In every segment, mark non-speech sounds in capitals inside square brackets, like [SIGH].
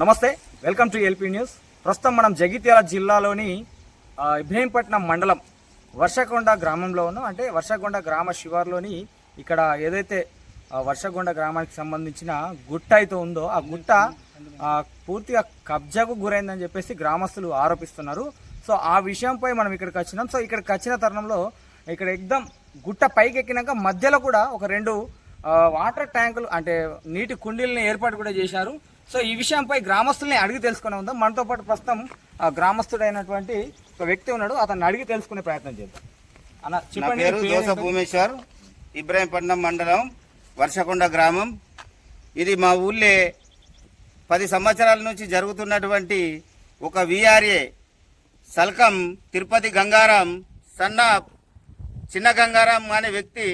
నమస్తే welcome to LP news. ప్రస్తుతం మనం జగిత్యాల జిల్లాలోని ఇబ్రహీంపట్నం మండలం వర్షకొండ గ్రామంలో ఉన్నాం. అంటే వర్షకొండ గ్రామ శివార్లోని ఇక్కడ ఏదైతే వర్షకొండ గ్రామానికి సంబంధించిన గుట్ట అయితే ఉందో ఆ గుట్ట పూర్తిగా కబ్జాకు గురైందని చెప్పేసి గ్రామస్తులు ఆరోపిస్తున్నారు. సో ఆ విషయంపై మనం ఇక్కడికి వచ్చినాం. సో ఇక్కడికి వచ్చిన తరుణంలో ఇక్కడ ఎగ్దం గుట్ట పైకి ఎక్కినాక మధ్యలో కూడా ఒక రెండు వాటర్ ట్యాంకులు అంటే నీటి కుండీలను ఏర్పాటు కూడా చేశారు. సో ఈ విషయంపై గ్రామస్తుల్ని అడిగి తెలుసుకునే ఉందాం. మనతో పాటు ప్రస్తుతం ఆ గ్రామస్తుడైనటువంటి ఒక వ్యక్తి ఉన్నాడు. అతన్ని అడిగి తెలుసుకునే ప్రయత్నం చేద్దాం. అన్న చెప్పండి పేరు దోస? భూమేశ్వర్ ఇబ్రాహీంపట్నం మండలం వర్షకొండ గ్రామం. ఇది మా ఊళ్ళే పది సంవత్సరాల నుంచి జరుగుతున్నటువంటి ఒక విఆర్ఏ సల్కం తిరుపతి గంగారాం సన్న చిన్న గంగారాం అనే వ్యక్తి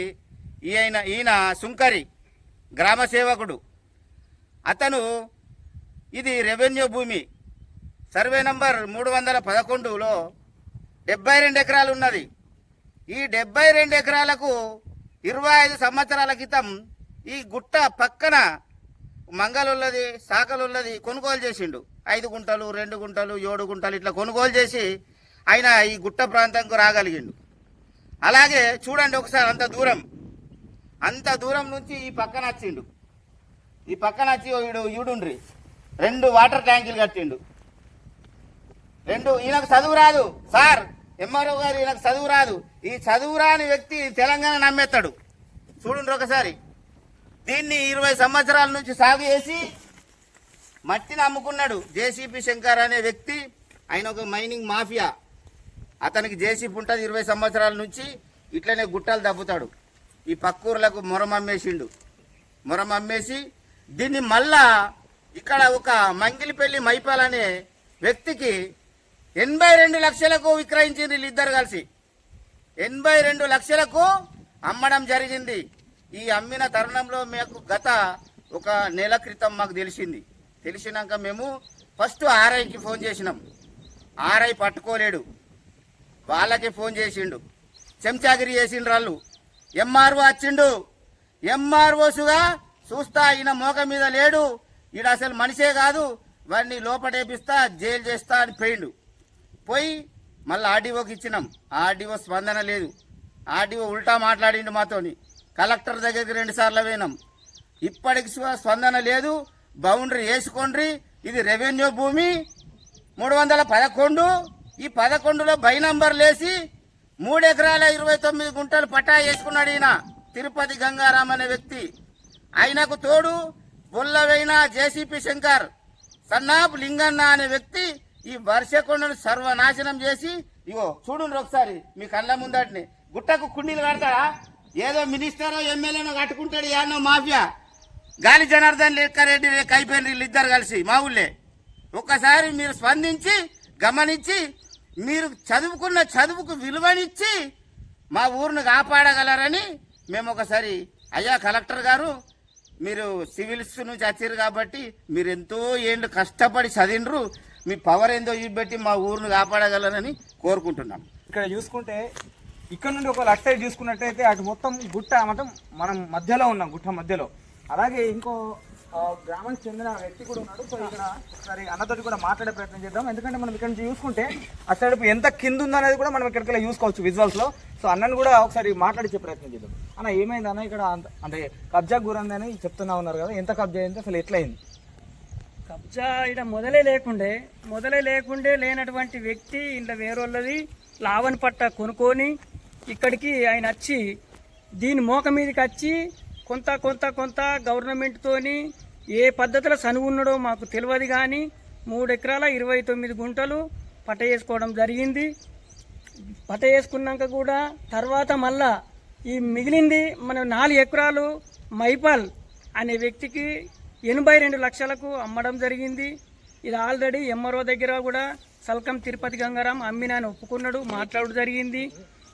ఈయన ఈయన సుంకరి గ్రామ సేవకుడు అతను ఇది రెవెన్యూ భూమి. సర్వే నంబర్ మూడు వందల పదకొండులో డెబ్బై రెండు ఎకరాలు ఉన్నది. ఈ డెబ్బై రెండు ఎకరాలకు ఇరవై ఐదు సంవత్సరాల క్రితం ఈ గుట్ట పక్కన మంగళున్నది శాఖలున్నది కొనుగోలు చేసిండు. ఐదు గుంటలు రెండు గుంటలు ఏడు గుంటలు ఇట్లా కొనుగోలు చేసి ఆయన ఈ గుట్ట ప్రాంతంకు రాగలిగిండు. అలాగే చూడండి ఒకసారి అంత దూరం. అంత దూరం నుంచి ఈ పక్కన వచ్చిండు. ఈ పక్కన వచ్చి ఓ ఈడు ఈడుండ్రి. రెండు వాటర్ ట్యాంకులు కట్టిండు. రెండు ఈయనకు చదువు రాదు. సార్ ఎంఆర్ఓ గారు ఈయనకు చదువు రాదు. ఈ చదువు రాని వ్యక్తి తెలంగాణ నమ్మేస్తాడు. చూడండి ఒకసారి. దీన్ని ఇరవై సంవత్సరాల నుంచి సాగు చేసి మట్టిని అమ్ముకున్నాడు జేసీపీ శంకర్ అనే వ్యక్తి. ఆయన ఒక మైనింగ్ మాఫియా. అతనికి జేసీపీ ఉంటుంది ఇరవై సంవత్సరాల నుంచి. ఇట్లనే గుట్టలు దబ్బుతాడు. ఈ పక్కూర్లకు మొరం అమ్మేసిండు మొరం అమ్మేసి దీన్ని మళ్ళా ఇక్కడ ఒక మంగిలిపల్లి మైపాల్ అనే వ్యక్తికి ఎనభై రెండు లక్షలకు విక్రయించింది వీళ్ళిద్దరు కలిసి. ఎనభై రెండు లక్షలకు అమ్మడం జరిగింది. ఈ అమ్మిన తరుణంలో మాకు గత ఒక నెల క్రితం మాకు తెలిసింది. తెలిసినాక మేము ఫస్ట్ ఆర్ఐకి ఫోన్ చేసినాం. ఆర్ఐ పట్టుకోలేడు. వాళ్ళకి ఫోన్ చేసిండు. చెంచాగిరి చేసిండ్రు వాళ్ళు. ఎంఆర్ఓ వచ్చిండు. ఎంఆర్ఓసుగా చూస్తా ఈయన మోక మీద లేడు. ఈడ అసలు మనిషే కాదు వాడిని లోపటేపిస్తా జైలు చేస్తా అని పోయిండు. పోయి మళ్ళీ ఆర్డీఓకి ఇచ్చినాం. ఆర్డీఓ స్పందన లేదు. ఆర్డీఓ ఉల్టా మాట్లాడిండు మాతోని. కలెక్టర్ దగ్గరికి రెండుసార్లు పోయినాం. ఇప్పటికి స్పందన లేదు. బౌండరీ వేసుకోండ్రి. ఇది రెవెన్యూ భూమి. మూడు వందల పదకొండు. ఈ పదకొండులో బై నంబర్ లేసి మూడు ఎకరాల ఇరవై తొమ్మిది గుంటలు పట్టా వేసుకున్నాడు ఈయన. తిరుపతి గంగారాం అనే వ్యక్తి. ఆయనకు తోడు బొల్లవైన జేసీపీ శంకర్ సన్నాపు లింగన్న అనే వ్యక్తి ఈ వర్షకొండను సర్వనాశనం చేసి ఇగో చూడండి ఒకసారి మీ కళ్ళ ముందటిని. గుట్టకు కుండీలు కడతాడా ఏదో మినిస్టరో ఎమ్మెల్యేనో కట్టుకుంటాడు యానో మాఫియా. గాలి జనార్దన్ లెక్కారెడ్డి కైపోయిన వీళ్ళు ఇద్దరు కలిసి మా ఊళ్ళే. ఒక్కసారి మీరు స్పందించి గమనించి మీరు చదువుకున్న చదువుకు విలువనిచ్చి మా ఊరిని కాపాడగలరని మేము ఒకసారి అయ్యా కలెక్టర్ గారు మీరు సివిల్స్ నుంచి వచ్చారు కాబట్టి మీరు ఎంతో ఏండ్లు కష్టపడి చదివినరు మీ పవర్ ఏందో చూపెట్టి మా ఊరిని కాపాడగలరని కోరుకుంటున్నాం. ఇక్కడ చూసుకుంటే ఇక్కడ నుండి ఒక లక్ష సైడ్ చూసుకున్నట్టయితే అటు మొత్తం గుట్ట మొత్తం మనం మధ్యలో ఉన్నాం గుట్ట మధ్యలో. అలాగే ఇంకో గ్రామానికి చెందిన వ్యక్తి కూడా ఉన్నాడు. సో ఇక్కడ సరే అన్నతోటి కూడా మాట్లాడే ప్రయత్నం చేద్దాం. ఎందుకంటే మనం ఇక్కడ నుంచి చూసుకుంటే అసలు ఎంత కింద ఉందనేది కూడా మనం ఇక్కడికి చూసుకోవచ్చు విజువల్స్లో. సో అన్నను కూడా ఒకసారి మాట్లాడించే ప్రయత్నం చేద్దాం. అన్న ఏమైంది అన్న? ఇక్కడ అంత- అంటే కబ్జా గురందని చెప్తున్నా ఉన్నారు కదా ఎంత కబ్జా అయింది? అసలు ఎట్లయింది? కబ్జా ఇక్కడ మొదలే లేకుండే మొదలే లేకుండే లేనటువంటి వ్యక్తి ఇంట్లో వేరొల్లది లావన్ పట్ట కొనుక్కొని ఇక్కడికి ఆయన వచ్చి దీని మోక మీదకి వచ్చి కొంత కొంత కొంత గవర్నమెంట్తోని ఏ పద్ధతిలో చనువున్నాడో మాకు తెలియదు కానీ మూడు ఎకరాల ఇరవై తొమ్మిది గుంటలు పట్ట చేసుకోవడం జరిగింది. పట్ట వేసుకున్నాక కూడా తర్వాత మళ్ళా ఈ మిగిలింది మన నాలుగు ఎకరాలు మైపాల్ అనే వ్యక్తికి ఎనభై రెండు లక్షలకు అమ్మడం జరిగింది. ఇది ఆల్రెడీ ఎంఆర్ఓ దగ్గర కూడా సల్కం తిరుపతి గంగారాం అమ్మినాని ఒప్పుకున్నాడు మాట్లాడు జరిగింది.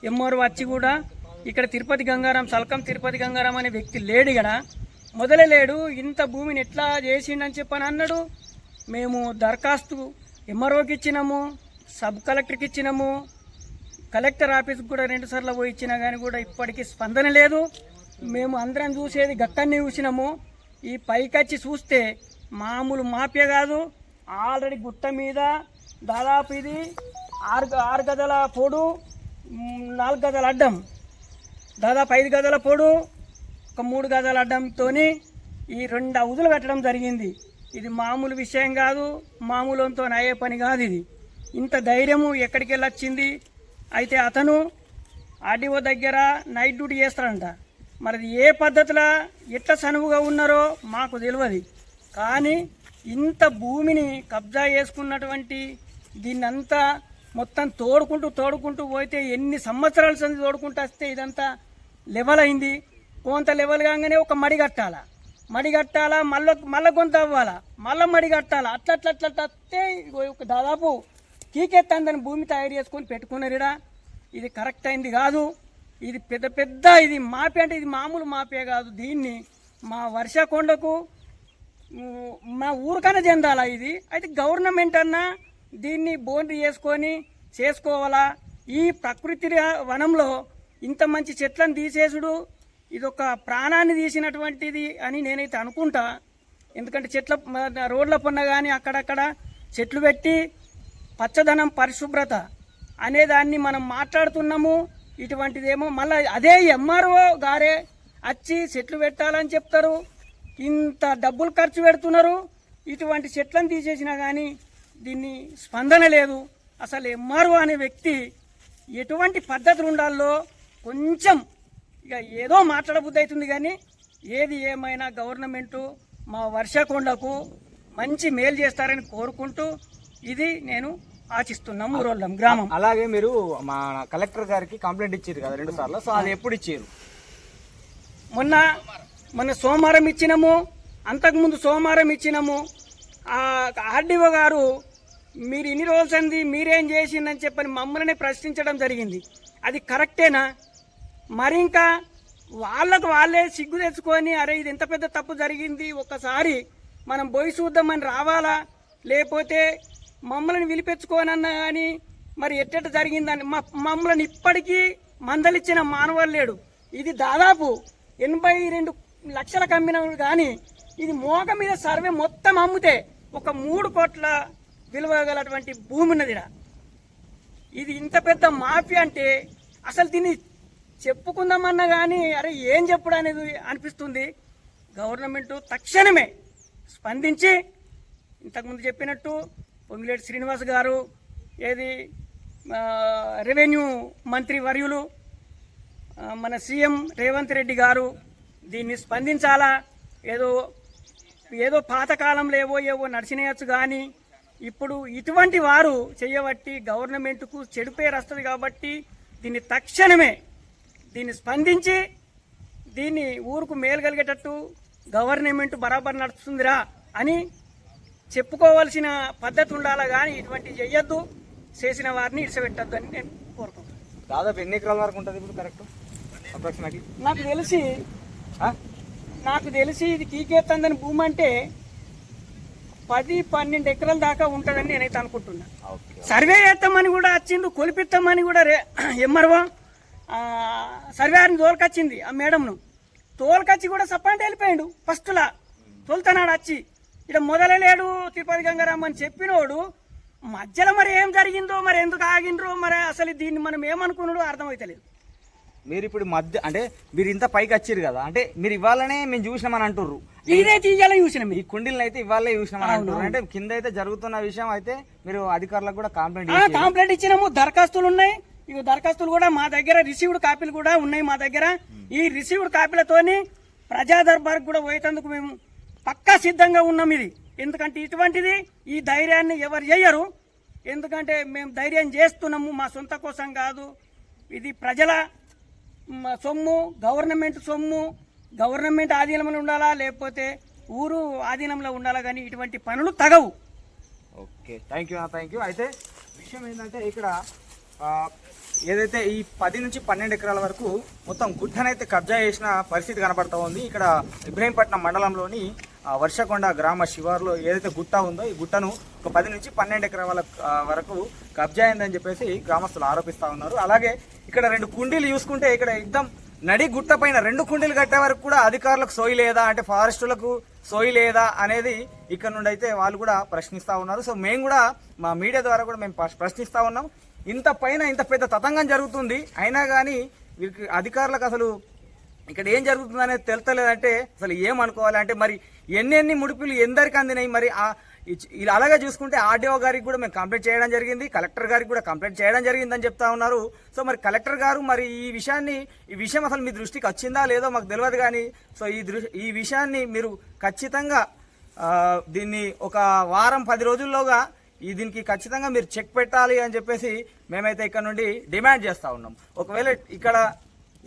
ఎంఆర్ఓ వచ్చి కూడా ఇక్కడ తిరుపతి గంగారాం సల్కం తిరుపతి గంగారాం అనే వ్యక్తి లేడు ఇక్కడ. మొదలలేడు ఇంత భూమిని ఎట్లా చేసిండని చెప్పని అన్నాడు. మేము దరఖాస్తు ఎంఆర్ఓకి ఇచ్చినాము సబ్ కలెక్టర్కి ఇచ్చినాము. కలెక్టర్ ఆఫీస్కి కూడా రెండు సార్లు పోయి ఇచ్చినా కానీ కూడా ఇప్పటికీ స్పందన లేదు. మేము అందరం చూసేది గక్కన్ని చూసినాము. ఈ పైకచ్చి చూస్తే మామూలు మాఫియా కాదు. ఆల్రెడీ గుట్ట మీద దాదాపు ఇది ఆరు ఆరు గదల పొడు నాలుగు గదల అడ్డం దాదాపు ఐదు గదల పొడు ఒక మూడు గదల అడ్డంతో ఈ రెండు అవుదులు కట్టడం జరిగింది. ఇది మామూలు విషయం కాదు మామూలుతో అయ్యే పని కాదు ఇది. ఇంత ధైర్యము ఎక్కడికి వెళ్ళొచ్చింది? అయితే అతను ఆర్డీఓ దగ్గర నైట్ డ్యూటీ చేస్తాడంట. మరి ఏ పద్ధతిలో ఎట్లా సనువుగా ఉన్నారో మాకు తెలియదు. కానీ ఇంత భూమిని కబ్జా చేసుకున్నటువంటి దీన్నంతా మొత్తం తోడుకుంటూ తోడుకుంటూ పోతే ఎన్ని సంవత్సరాల సంది తోడుకుంటూ వస్తే ఇదంతా లెవెల్ అయింది. కొంత లెవెల్ కాగానే ఒక మడి కట్టాలా? మడి కట్టాలా? మళ్ళీ మళ్ళీ కొంత అవ్వాలా? మళ్ళీ మడి కట్టాలా? అట్లా అట్లా అట్లా వస్తే ఒక దాదాపు కీకెత్తందని భూమి తయారు చేసుకొని పెట్టుకున్నారుడా ఇది కరెక్ట్ అయింది కాదు. ఇది పెద్ద పెద్ద ఇది మాపే అంటే ఇది మామూలు మాపే కాదు దీన్ని. మా వర్షకొండకు మా ఊరికైనా చెందాలా ఇది? అయితే గవర్నమెంట్ అన్నా దీన్ని బోండ్రి చేసుకొని చేసుకోవాలా? ఈ ప్రకృతి వనంలో ఇంత మంచి చెట్లను తీసేసుడు ఇది ఒక ప్రాణాన్ని తీసినటువంటిది అని నేనైతే అనుకుంటా. ఎందుకంటే చెట్ల రోడ్ల పన్న కానీ అక్కడక్కడ చెట్లు పెట్టి పచ్చదనం పరిశుభ్రత అనే దాన్ని మనం మాట్లాడుతున్నాము. ఇటువంటిదేమో మళ్ళీ అదే ఎంఆర్ఓ గారే వచ్చి చెట్లు పెట్టాలని చెప్తారు. ఇంత డబ్బులు ఖర్చు పెడుతున్నారు. ఇటువంటి చెట్లను తీసేసినా కానీ దీన్ని స్పందన లేదు. అసలు ఎంఆర్ఓ అనే వ్యక్తి ఎటువంటి పద్ధతులు ఉండాలో కొంచెం ఇక ఏదో మాట్లాడబుద్ధి అవుతుంది కానీ ఏది ఏమైనా గవర్నమెంటు మా వర్షకొండకు మంచి మేలు చేస్తారని కోరుకుంటూ ఇది నేను ఆశిస్తున్నాం ఊరోళ్ళం గ్రామం. అలాగే మీరు మా కలెక్టర్ గారికి కంప్లైంట్ ఇచ్చారు కదా రెండు సార్లు. సో అది ఎప్పుడు ఇచ్చారు? మొన్న మొన్న సోమవారం ఇచ్చినాము. అంతకుముందు సోమవారం ఇచ్చినాము. ఆర్డీఓ గారు మీరు ఇన్ని రోజులు అంది మీరేం చేసిందని చెప్పని మమ్మల్ని ప్రశ్నించడం జరిగింది. అది కరెక్టేనా? మరి ఇంకా వాళ్ళకు వాళ్ళే సిగ్గు తెచ్చుకొని అరే ఇది ఎంత పెద్ద తప్పు జరిగింది ఒక్కసారి మనం పోయి చూద్దామని రావాలా? లేకపోతే మమ్మల్ని విలిపించుకోనన్నా కానీ మరి ఎట్టెట్ట జరిగిందని? మా మమ్మల్ని ఇప్పటికీ మందలిచ్చిన మానవాడు లేడు. ఇది దాదాపు ఎనభై రెండు లక్షలకు అమ్మిన కానీ ఇది మోక మీద సర్వే మొత్తం అమ్మితే ఒక మూడు కోట్ల విలువ గలటువంటి భూమి ఉన్నది ఇది ఇంత పెద్ద మాఫియా అంటే అసలు దీన్ని చెప్పుకుందామన్నా కానీ అరే ఏం చెప్పుడు అనేది అనిపిస్తుంది. గవర్నమెంట్ తక్షణమే స్పందించి ఇంతకుముందు చెప్పినట్టు పొంగిలేటి శ్రీనివాస్ గారు ఏది రెవెన్యూ మంత్రి వర్యులు మన సీఎం రేవంత్ రెడ్డి గారు దీన్ని స్పందించాలా? ఏదో ఏదో పాతకాలంలో ఏవో ఏవో నడిచినేయచ్చు కానీ ఇప్పుడు ఇటువంటి వారు చేయబట్టి గవర్నమెంట్కు చెడు పేరు వస్తుంది కాబట్టి దీన్ని తక్షణమే దీన్ని స్పందించి దీన్ని ఊరుకు మేలు కలిగేటట్టు గవర్నమెంట్ బరాబర్ నడుస్తుందిరా అని చెప్పుకోవాల్సిన పద్ధతి ఉండాలా కానీ ఇటువంటివి చెయ్యొద్దు. చేసిన వారిని ఇడిచిపెట్టద్దు అని నేను కోరుకుంటున్నాను దాదాపు ఎన్ని ఎకరాల వరకు ఉంటుంది ఇప్పుడు కరెక్ట్ అప్రాక్సిమేట్లీ నాకు తెలిసి నాకు తెలిసి ఇది కీకేతందని భూమి అంటే పది పన్నెండు ఎకరాల దాకా ఉంటుందని నేనైతే అనుకుంటున్నా. ఓకే. సర్వే చేస్తామని కూడా వచ్చిండు కొలిపిస్తామని కూడా రే [CLEARS THROAT] ఎమ్మర్వా? సర్వేని తోలుకొచ్చింది ఆ మేడంను. తోలుకొచ్చి కూడా సప్పంటే వెళ్ళిపోయాడు ఫస్ట్లా తోలుతున్నాడు వచ్చి ఇక్కడ మొదలలేడు తిరుపతి గంగారాం అని చెప్పినోడు మధ్యలో మరి ఏం జరిగిందో మరి ఎందుకు ఆగిండ్రో మరి అసలు దీన్ని మనం ఏమనుకున్నాడో అర్థమైతలేదు మీరు ఇప్పుడు మధ్య అంటే మీరు ఇంత పైకి వచ్చారు కదా అంటే మీరు ఇవ్వాలనే మేము చూసినామని అంటుర్రు. ఇదే తీయాలని చూసిన ఈ కుండీలను అయితే ఇవాళే చూసినామని అంటున్నారు అంటే కింద అయితే జరుగుతున్న విషయం అయితే మీరు అధికారులకు కూడా కంప్లైంట్ కంప్లైంట్ ఇచ్చినాము దరఖాస్తులు ఉన్నాయి. ఇవి దరఖాస్తులు కూడా మా దగ్గర రిసీవ్డ్ కాపీలు కూడా ఉన్నాయి మా దగ్గర. ఈ రిసీవ్డ్ కాపీలతోని ప్రజా దర్బార్కి కూడా పోయేటందుకు మేము పక్కా సిద్ధంగా ఉన్నాం ఇది. ఎందుకంటే ఇటువంటిది ఈ ధైర్యాన్ని ఎవరు చేయరు ఎందుకంటే మేము ధైర్యం చేస్తున్నాము మా సొంత కోసం కాదు. ఇది ప్రజల సొమ్ము గవర్నమెంట్ సొమ్ము. గవర్నమెంట్ ఆధీనంలో ఉండాలా లేకపోతే ఊరు ఆధీనంలో ఉండాలా కానీ ఇటువంటి పనులు తగవు. Okay thank you thank you అయితే విషయం ఏంటంటే ఇక్కడ ఏదైతే ఈ పది నుంచి పన్నెండు ఎకరాల వరకు మొత్తం గుట్టనైతే కబ్జా చేసిన పరిస్థితి కనబడతా ఉంది. ఇక్కడ ఇబ్రహీంపట్నం మండలంలోని వర్షకొండ గ్రామ శివారులో ఏదైతే గుట్ట ఉందో ఈ గుట్టను ఒక పది నుంచి పన్నెండు ఎకరాల వరకు కబ్జా అయిందని చెప్పేసి గ్రామస్తులు ఆరోపిస్తూ ఉన్నారు. అలాగే ఇక్కడ రెండు కుండీలు చూసుకుంటే ఇక్కడ ఎగ్దం నడి గుట్ట పైన రెండు కుండీలు కట్టే వరకు కూడా అధికారులకు సోయి లేదా అంటే ఫారెస్టులకు సోయి లేదా అనేది ఇక్కడ నుండి అయితే వాళ్ళు కూడా ప్రశ్నిస్తూ ఉన్నారు. సో మేము కూడా మా మీడియా ద్వారా కూడా మేము ప్రశ్నిస్తూ ఉన్నాం. ఇంత పైన ఇంత పెద్ద తతంగం జరుగుతుంది. అయినా కానీ వీరికి అధికారులకు అసలు ఇక్కడ ఏం జరుగుతుంది అనేది తెలుతలేదంటే అసలు ఏమనుకోవాలి అంటే మరి ఎన్ని ఎన్ని ముడుపులు ఎందరికి అందినాయి మరి ఆ ఇలా అలాగే చూసుకుంటే ఆర్డీఓ గారికి కూడా మేము కంప్లైంట్ చేయడం జరిగింది. కలెక్టర్ గారికి కూడా కంప్లైంట్ చేయడం జరిగిందని చెప్తా ఉన్నారు. సో మరి కలెక్టర్ గారు మరి ఈ విషయాన్ని ఈ విషయం అసలు మీ దృష్టికి వచ్చిందా లేదో మాకు తెలియదు కానీ సో ఈ ఈ విషయాన్ని మీరు ఖచ్చితంగా దీన్ని ఒక వారం పది రోజుల్లోగా ఈ దీనికి ఖచ్చితంగా మీరు చెక్ పెట్టాలి అని చెప్పేసి మేమైతే ఇక్కడ నుండి డిమాండ్ చేస్తూ ఉన్నాం. ఒకవేళ ఇక్కడ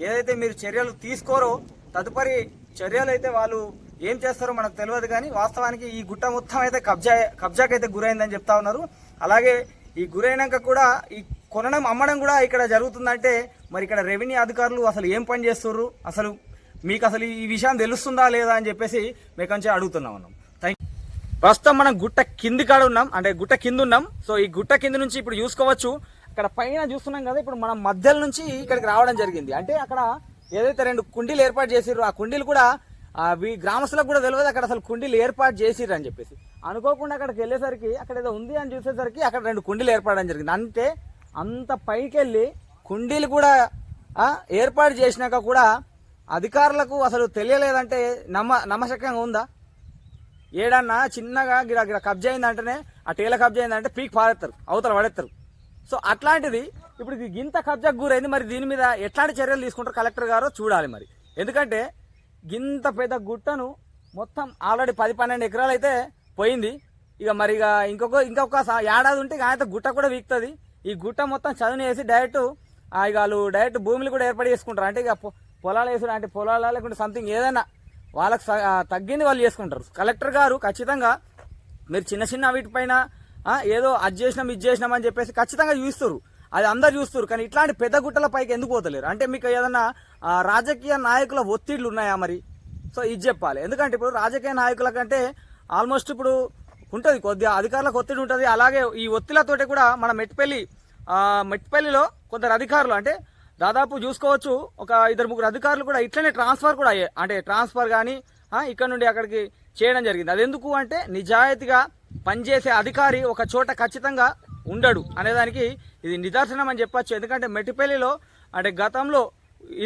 ఏదైతే మీరు చర్యలు తీసుకోరో తదుపరి చర్యలు అయితే వాళ్ళు ఏం చేస్తారో మనకు తెలియదు కానీ వాస్తవానికి ఈ గుట్ట మొత్తం అయితే కబ్జా కబ్జాకైతే గురైందని చెప్తా ఉన్నారు. అలాగే ఈ గురైనాక కూడా ఈ కొనడం అమ్మడం కూడా ఇక్కడ జరుగుతుందంటే మరి ఇక్కడ రెవెన్యూ అధికారులు అసలు ఏం పని చేస్తున్నారు అసలు మీకు అసలు ఈ విషయం తెలుస్తుందా లేదా అని చెప్పేసి మీకు కొంచెం అడుగుతున్నాం ఉన్నాం ప్రస్తుతం మనం గుట్ట కింది కాడ ఉన్నాం. అంటే గుట్ట కింద ఉన్నాం. సో ఈ గుట్ట కింద నుంచి ఇప్పుడు చూసుకోవచ్చు. అక్కడ పైన చూస్తున్నాం కదా ఇప్పుడు మనం మధ్యలో నుంచి ఇక్కడికి రావడం జరిగింది. అంటే అక్కడ ఏదైతే రెండు కుండీలు ఏర్పాటు చేసిర్రో ఆ కుండీలు కూడా ఆ గ్రామస్తులకు కూడా తెలియదు అక్కడ అసలు కుండీలు ఏర్పాటు చేసిర్రు అని చెప్పేసి. అనుకోకుండా అక్కడికి వెళ్ళేసరికి అక్కడ ఏదో ఉంది అని చూసేసరికి అక్కడ రెండు కుండీలు ఏర్పడడం జరిగింది. అంటే అంత పైకి వెళ్ళి కుండీలు కూడా ఏర్పాటు చేసినాక కూడా అధికారులకు అసలు తెలియలేదంటే నమ్మ నమ్మశక్యంగా ఉందా? ఏడన్నా చిన్నగా గిడ గిడ కబ్జా అయిందంటేనే ఆ టేల కబ్జా అయిందంటే పీక్ పారేస్తారు అవతల పడేస్తారు సో అట్లాంటిది ఇప్పుడు ఇది గింత కబ్జాకు గురైంది మరి దీని మీద ఎట్లాంటి చర్యలు తీసుకుంటారు కలెక్టర్ గారో చూడాలి మరి. ఎందుకంటే గింత పెద్ద గుట్టను మొత్తం ఆల్రెడీ పది పన్నెండు ఎకరాలు అయితే పోయింది. ఇక మరి ఇక ఇంకొక ఇంకొక స- ఏడాది ఉంటే ఇక ఆయన గుట్ట కూడా వీక్తుంది. ఈ గుట్ట మొత్తం చదువుని వేసి డైరెక్ట్ ఆ ఇక వాళ్ళు డైరెక్ట్ భూములు కూడా ఏర్పాటు చేసుకుంటారు. అంటే ఇక పొలాలు వేసుడు అంటే పొలాల లేకుంటే సంథింగ్ ఏదైనా వాళ్ళకి తగ్గింది వాళ్ళు చేసుకుంటారు. కలెక్టర్ గారు ఖచ్చితంగా మీరు చిన్న చిన్న వీటిపైన ఏదో అది చేసినాం ఇది చేసినాం అని చెప్పేసి ఖచ్చితంగా చూస్తారు. అది అందరు చూస్తారు. కానీ ఇట్లాంటి పెద్ద గుట్టల పైకి ఎందుకు పోతలేరు? అంటే మీకు ఏదన్నా రాజకీయ నాయకుల ఒత్తిళ్ళు ఉన్నాయా మరి? సో ఇది చెప్పాలి. ఎందుకంటే ఇప్పుడు రాజకీయ నాయకుల కంటే ఆల్మోస్ట్ ఇప్పుడు ఉంటుంది కొద్దిగా అధికారులకు ఒత్తిడి ఉంటుంది. అలాగే ఈ ఒత్తిళ్ళతోటి కూడా మన మెట్టిపల్లి మెట్పల్లిలో కొందరు అధికారులు అంటే దాదాపు చూసుకోవచ్చు. ఒక ఇద్దరు ముగ్గురు అధికారులు కూడా ఇట్లనే ట్రాన్స్ఫర్ కూడా అయ్యాయి అంటే ట్రాన్స్ఫర్ కానీ ఇక్కడ నుండి అక్కడికి చేయడం జరిగింది. అది ఎందుకు అంటే నిజాయితీగా పనిచేసే అధికారి ఒక చోట ఖచ్చితంగా ఉండడు అనేదానికి ఇది నిదర్శనం అని చెప్పొచ్చు. ఎందుకంటే మెట్టిపల్లిలో అంటే గతంలో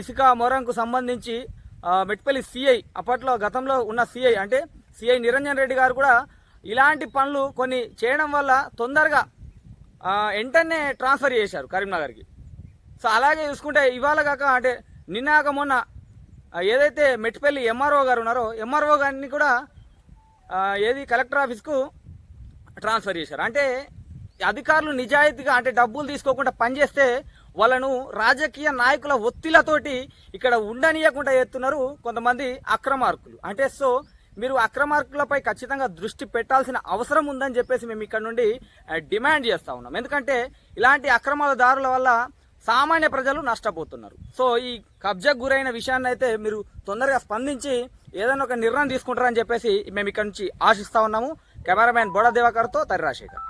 ఇసుక మొరంకు సంబంధించి మెట్టిపల్లి సిఐ అప్పట్లో గతంలో ఉన్న సిఐ అంటే సిఐ నిరంజన్ రెడ్డి గారు కూడా ఇలాంటి పనులు కొన్ని చేయడం వల్ల తొందరగా వెంటనే ట్రాన్స్ఫర్ చేశారు కరీంనగర్కి. సో అలాగే చూసుకుంటే ఇవాళ కాక అంటే నిన్నాక మొన్న ఏదైతే మెట్టిపల్లి ఎంఆర్ఓ గారు ఉన్నారో ఎంఆర్ఓ గారిని కూడా ఏది కలెక్టర్ ఆఫీస్కు ట్రాన్స్ఫర్ చేశారు. అంటే అధికారులు నిజాయితీగా అంటే డబ్బులు తీసుకోకుండా పనిచేస్తే వాళ్ళను రాజకీయ నాయకుల ఒత్తిళ్ళతోటి ఇక్కడ ఉండనీయకుండా చేస్తున్నారు కొంతమంది అక్రమార్కులు. అంటే సో మీరు అక్రమార్కులపై ఖచ్చితంగా దృష్టి పెట్టాల్సిన అవసరం ఉందని చెప్పేసి మేము ఇక్కడ నుండి డిమాండ్ చేస్తా ఉన్నాం. ఎందుకంటే ఇలాంటి అక్రమాల దారుల వల్ల సామాన్య ప్రజలు నష్టపోతున్నారు. సో ఈ కబ్జాకు గురైన విషయాన్ని అయితే మీరు తొందరగా స్పందించి ఏదైనా ఒక నిర్ణయం తీసుకుంటారని చెప్పేసి మేము ఇక్కడ నుంచి ఆశిస్తా ఉన్నాము. కెమెరామ్యాన్ బోడా దివాకర్తో తరి రాజశేఖర్.